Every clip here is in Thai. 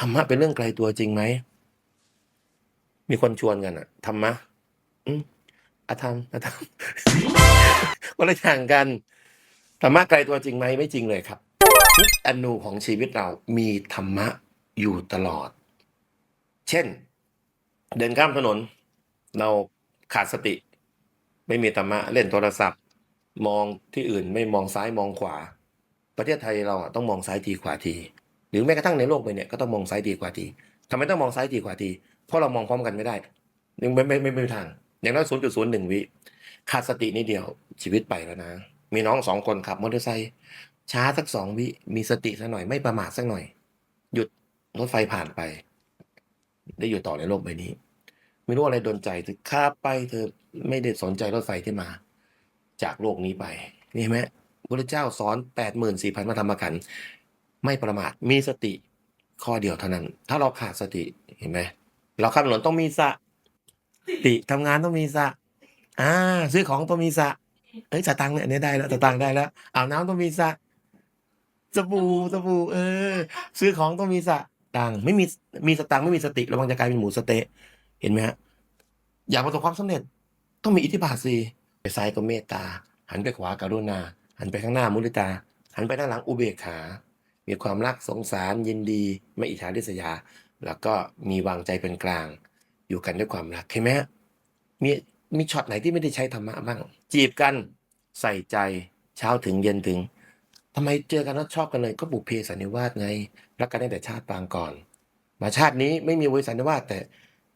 ธรรมะเป็นเรื่องไกลตัวจริงไหม มีคนชวนกันอะธรรมะอืมอาธรรมอาธรรมคนละอย่างกัน ธรรมะไกลตัวจริงไหมไม่จริงเลยครับ ทุกอนูของชีวิตเรามีธรรมะอยู่ตลอด เช่น เดินข้ามถนน เราขาดสติ ไม่มีธรรมะเล่นโทรศัพท์ มองที่อื่นไม่มองซ้ายมองขวา ประเทศไทยเราอะต้องมองซ้ายทีขวาที หรือแม้กระทั่งในโลกไปเนี่ยก็ต้องมองซ้ายทีขวาทีทำไมต้องมองซ้ายทีขวาทีเพราะเรามองพร้อมกันไม่ได้ยังไม่ไม่ไม่ไม่มีทาง อย่างน้อยศูนย์จุดศูนย์หนึ่งวิขาดสตินิดเดียวชีวิตไปแล้วนะ มีน้องสองคนขับมอเตอร์ไซค์ช้าสักสองวิมีสติสักหน่อยไม่ประมาทสักหน่อย หยุดรถไฟผ่านไป ได้อยู่ต่อในโลกใบนี้ ไม่รู้อะไรโดนใจเธอข้าไปเธอไม่ได้สนใจรถไฟที่มา จากโลกนี้ไปนี่ไหมพระเจ้าสอนแปดหมื่นสี่พันพระธรรมขันธ์ ไม่ประมาทมีสติข้อเดียวเท่านั้น ถ้าเราขาดสติเห็นไหมเราขับรถต้องมีสติทำงานต้องมีสะอ่า ซื้อของต้องมีสะเอ้ยสตังค์เนี่ยอันนี้ได้แล้วสตังค์ได้แล้วอาบน้ำต้องมีสะสบู่สบู่เออ ซื้อของต้องมีสะตังไม่มีมีสตังไม่มีสติระวังจะกลายเป็นหมูสเตะเห็นไหมฮะอยากประสบความสำเร็จ ต้องมีอิทธิบาทสิไปซ้ายก็เมตตา หันไปขวากรุณา หันไปข้างหน้ามุทิตา หันไปด้านหลังอุเบกขา มีความรักสงสารยินดี ไม่อิจฉาริษยา แล้วก็มีวางใจเป็นกลาง อยู่กันด้วยความรักเห็นไหมมีมีช็อตไหนที่ไม่ได้ใช้ธรรมะบ้าง จีบกันใส่ใจเช้าถึงเย็นถึงทำไมเจอกันแล้วชอบกันเลยก็บุพเพสันนิวาสไงรักกันตั้งแต่ชาติปางก่อน มาชาตินี้ไม่มีเวสันนิวาสแต่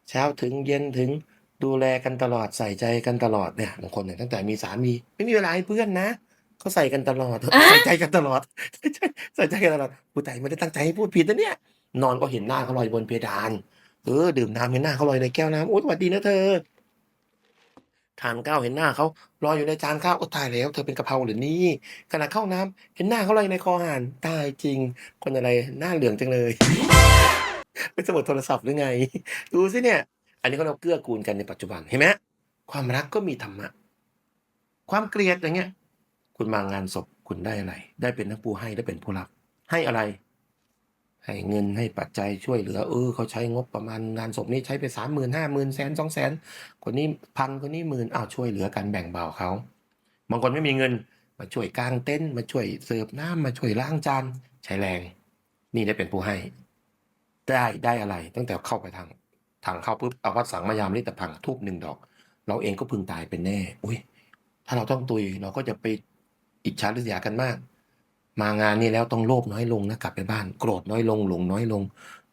เช้าถึงเย็นถึงดูแลกันตลอดใส่ใจกันตลอดเนี่ยบางคนเนี่ยตั้งแต่มีสามีไม่มีเวลาให้เพื่อนนะ เขาใส่กันตลอดใส่ใจกันตลอดใส่ใจใส่ใจกันตลอดผู้แต่ไม่ได้ตั้งใจให้พูดผิดนะเนี่ย นอนก็เห็นหน้าเขาลอยบนเพดาน เออดื่มน้ำเห็นหน้าเขาลอยในแก้วน้ำโอ้สวัสดีนะเธอทานข้าวเห็นหน้าเขาลอยอยู่ในจานข้าวโอ้ตายแล้ว เธอเป็นกะเพราหรือนี่ขณะเข้าน้ำเห็นหน้าเขาลอยในคอหานตายจริง คนอะไรหน้าเหลืองจังเลย เป็นสมุดโทรศัพท์หรือไง ดูสิเนี่ย อันนี้เขาเราเกื้อกูลกันในปัจจุบันเห็นไหมความรักก็มีธรรมะ ความเกลียดอย่างเงี้ย คุณมางานศพคุณได้อะไร ได้เป็นทั้งผู้ให้ได้เป็นผู้รับ ให้อะไร ให้เงินให้ปัจจัยช่วยเหลือ เออเขาใช้งบประมาณงานศพนี้ใช้ไปสามหมื่นห้าหมื่นแสนสองแสนคนนี้พันคนนี้หมื่นอ้าวช่วยเหลือกันแบ่งเบาเขาบางคนไม่มีเงินมาช่วยกางเต็นท์มาช่วยเสิร์ฟน้ำมาช่วยล้างจานใช้แรง นี่ได้เป็นผู้ให้ ได้ได้อะไร ตั้งแต่เข้าไปทางทางเข้าปุ๊บเอาวัดสังมายามลิตพังทูบหนึ่งดอก เราเองก็พึงตายเป็นแน่ อุ้ยถ้าเราต้องตุยเราก็จะไป อิจฉาริษยากันมาก มางานนี้แล้วต้องโลภน้อยลงนะกลับไปบ้าน โกรธน้อยลงหลงน้อยลง